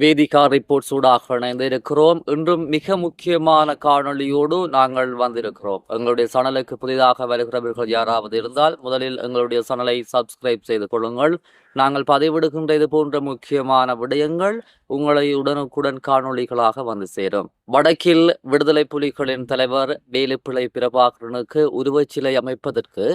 Vedika report சூடாக இணைந்திருக்கிறோம். இன்றும் மிக முக்கியமான காணொளியோடு நாங்கள் வந்திருக்கிறோம். எங்களுடைய சனலுக்கு புதிதாக வருகிறவர்கள் யாராவது இருந்தால் முதலில் எங்களுடைய சனலை சப்ஸ்கிரைப் செய்து கொள்ளுங்கள். நாங்கள் பதிவிடுகின்ற இது போன்ற முக்கியமான விடயங்கள் உங்களை உடனுக்குடன் காணொளிகளாக வந்து சேரும். வடக்கில் விடுதலை புலிகளின் தலைவர் வேலுப்பிள்ளை பிரபாகரனுக்கு உருவச்சிலை அமைப்பதற்கு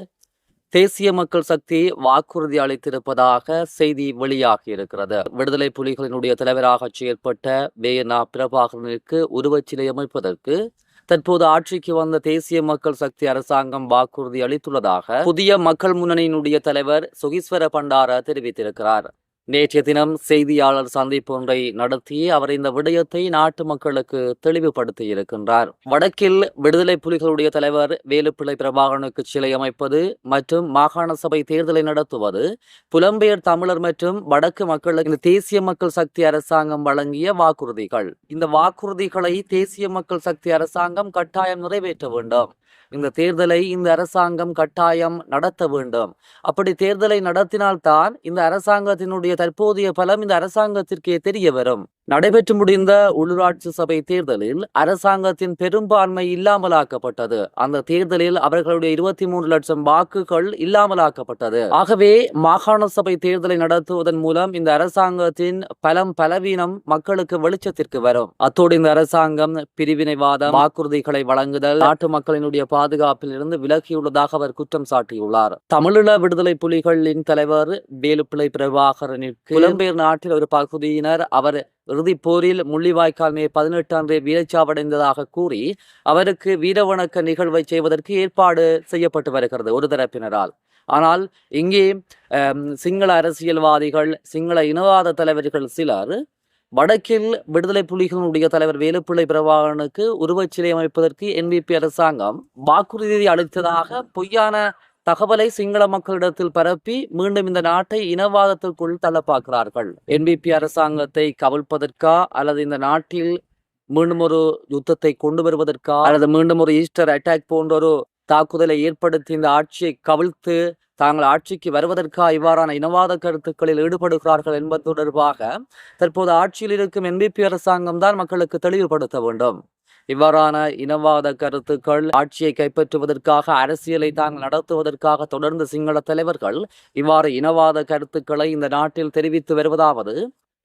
தேசிய மக்கள் சக்தி வாக்குறுதி அளித்திருப்பதாக செய்தி வெளியாகி இருக்கிறது. விடுதலை புலிகளினுடைய தலைவராக செயற்பட்ட வேயனா பிரபாகரனுக்கு உருவச்சிலை அமைப்பதற்கு தற்போது ஆட்சிக்கு வந்த தேசிய மக்கள் சக்தி அரசாங்கம் வாக்குறுதி அளித்துள்ளதாக புதிய மக்கள் முன்னணியினுடைய தலைவர் சுகீஸ்வர பண்டார தெரிவித்திருக்கிறார். நேற்றைய தினம் செய்தியாளர் சந்திப்பு ஒன்றை நடத்தி அவர் இந்த விடயத்தை நாட்டு மக்களுக்கு தெளிவுபடுத்தி இருக்கின்றார். வடக்கில் விடுதலை புலிகளுடைய தலைவர் வேலுப்பிள்ளை பிரபாகரனுக்கு சிலை அமைப்பது மற்றும் மாகாண சபை தேர்தலை நடத்துவது புலம்பெயர் தமிழர் மற்றும் வடக்கு மக்களுக்கு தேசிய மக்கள் சக்தி அரசாங்கம் வழங்கிய வாக்குறுதிகள். இந்த வாக்குறுதிகளை தேசிய மக்கள் சக்தி அரசாங்கம் கட்டாயம் நிறைவேற்ற வேண்டும். இந்த தேர்தலை இந்த அரசாங்கம் கட்டாயம் நடத்த வேண்டும். அப்படி தேர்தலை நடத்தினால்தான் இந்த அரசாங்கத்தினுடைய தற்போதைய பலம் இந்த அரசாங்கத்திற்கே தெரிய வரும். நடைபெற்று முடிந்த உள்ளூராட்சி சபை தேர்தலில் அரசாங்கத்தின் பெரும்பான்மை இல்லாமலாக்கப்பட்டது. அந்த தேர்தலில் அவர்களுடைய இருபத்தி மூன்று லட்சம் வாக்குகள் இல்லாமலாக்கப்பட்டது. ஆகவே மாகாண சபை தேர்தலை நடத்துவதன் மூலம் இந்த அரசாங்கத்தின் பலம் பலவீனம் மக்களுக்கு வெளிச்சத்திற்கு வரும். அத்தோடு இந்த அரசாங்கம் பிரிவினைவாதம் வாக்குறுதிகளை வழங்குதல் நாட்டு மக்களினுடைய பாதுகாப்பில் இருந்து விலகியுள்ளதாக அவர் குற்றம் சாட்டியுள்ளார். தமிழீழ விடுதலை புலிகளின் தலைவர் வேலுப்பிள்ளை பிரபாகரனிற்கு புலம்பெயர் நாட்டில் ஒரு பகுதியினர் அவர் இறுதிப் போரில் முள்ளிவாய்க்கால் மே பதினெட்டு அன்றே வீரச்சாவடைந்ததாக கூறி அவருக்கு வீரவணக்க நிகழ்வை செய்வதற்கு ஏற்பாடு செய்யப்பட்டு வருகிறது ஒரு தரப்பினரால். ஆனால் இங்கே சிங்கள அரசியல்வாதிகள் சிங்கள இனவாத தலைவர்கள் சிலர் வடக்கில் விடுதலை புலிகளுடைய தலைவர் வேலுப்பிள்ளை பிரபாகரனுக்கு உருவச்சிலை அமைப்பதற்கு என்பிபி அரசாங்கம் வாக்குறுதி அளித்ததாக பொய்யான தகவலை சிங்கள மக்களிடத்தில் பரப்பி மீண்டும் இந்த நாட்டை இனவாதத்திற்குள் தள்ள பார்க்கிறார்கள் என்பிபி அரசாங்கத்தை கவிழ்ப்பதற்கா அல்லது இந்த நாட்டில் மீண்டும் ஒரு யுத்தத்தை கொண்டு வருவதற்கா அல்லது மீண்டும் ஒரு ஈஸ்டர் அட்டாக் போன்ற ஒரு தாக்குதலை ஏற்படுத்தி இந்த ஆட்சியை கவிழ்த்து தாங்கள் ஆட்சிக்கு வருவதற்கா இவ்வாறான இனவாத கருத்துக்களில் ஈடுபடுகிறார்கள் என்பது தொடர்பாக தற்போது ஆட்சியில் இருக்கும் என்பிபி அரசாங்கம் தான் மக்களுக்கு தெளிவுபடுத்த வேண்டும். இவ்வாறான இனவாத கருத்துக்கள் ஆட்சியை கைப்பற்றுவதற்காக அரசியலை தாங்கள் நடத்துவதற்காக தொடர்ந்து சிங்கள தலைவர்கள் இவ்வாறு இனவாத கருத்துக்களை இந்த நாட்டில் தெரிவித்து வருவதாவது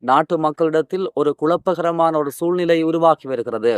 நாட்டு மக்களிடத்தில் ஒரு குழப்பகரமான ஒரு சூழ்நிலை உருவாக்கி வருகிறது.